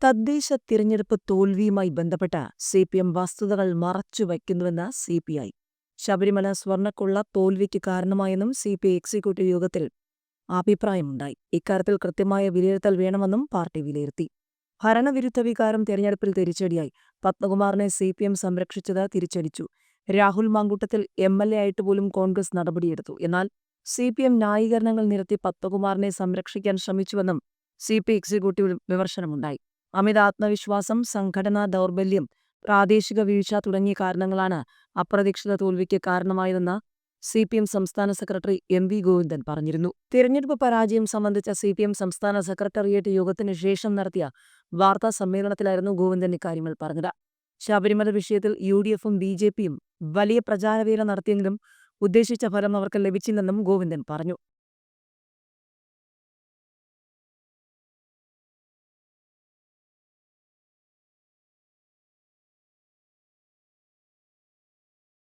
തദ്ദേശ തിരഞ്ഞെടുപ്പ് തോൽവിയുമായി ബന്ധപ്പെട്ട സി പി എം വസ്തുതകൾ മറച്ചുവയ്ക്കുന്നുവെന്ന് സി പി ഐ ശബരിമല സ്വർണക്കൊള്ള തോൽവിക്ക് കാരണമായെന്നും സി പി ഐ എക്സിക്യൂട്ടീവ് യോഗത്തിൽ അഭിപ്രായമുണ്ടായി. ഇക്കാര്യത്തിൽ കൃത്യമായ വിലയിരുത്തൽ വേണമെന്നും പാർട്ടി വിലയിരുത്തി. ഭരണവിരുദ്ധ വികാരം തെരഞ്ഞെടുപ്പിൽ തിരിച്ചടിയായി. പത്മകുമാറിനെ സി പി എം സംരക്ഷിച്ചത് തിരിച്ചടിച്ചു. Rahul Mamkootathil M L A ആയിട്ട് പോലും കോൺഗ്രസ് നടപടിയെടുത്തു. എന്നാൽ സി പി എം ന്യായീകരണങ്ങൾ നിരത്തി പത്മകുമാറിനെ സംരക്ഷിക്കാൻ ശ്രമിച്ചുവെന്നും സി പി എക്സിക്യൂട്ടീവിൽ വിമർശനമുണ്ടായി. അമിത ആത്മവിശ്വാസം സംഘടനാ ദൗർബല്യം പ്രാദേശിക വീഴ്ച തുടങ്ങിയ കാരണങ്ങളാണ് അപ്രതീക്ഷിത തോൽവിക്ക് കാരണമായതെന്ന് സി പി എം സംസ്ഥാന സെക്രട്ടറി എം വി ഗോവിന്ദൻ പറഞ്ഞിരുന്നു. തിരഞ്ഞെടുപ്പ് പരാജയം സംബന്ധിച്ച സി പി എം സംസ്ഥാന സെക്രട്ടേറിയറ്റ് യോഗത്തിന് ശേഷം നടത്തിയ വാർത്താ സമ്മേളനത്തിലായിരുന്നു ഗോവിന്ദൻ ഇക്കാര്യങ്ങൾ പറഞ്ഞത്. ശബരിമല വിഷയത്തിൽ യു ഡി എഫും ബി ജെ പിയും വലിയ പ്രചാരവേല നടത്തിയെങ്കിലും ഉദ്ദേശിച്ച ഫലം അവർക്ക് ലഭിച്ചില്ലെന്നും ഗോവിന്ദൻ പറഞ്ഞു.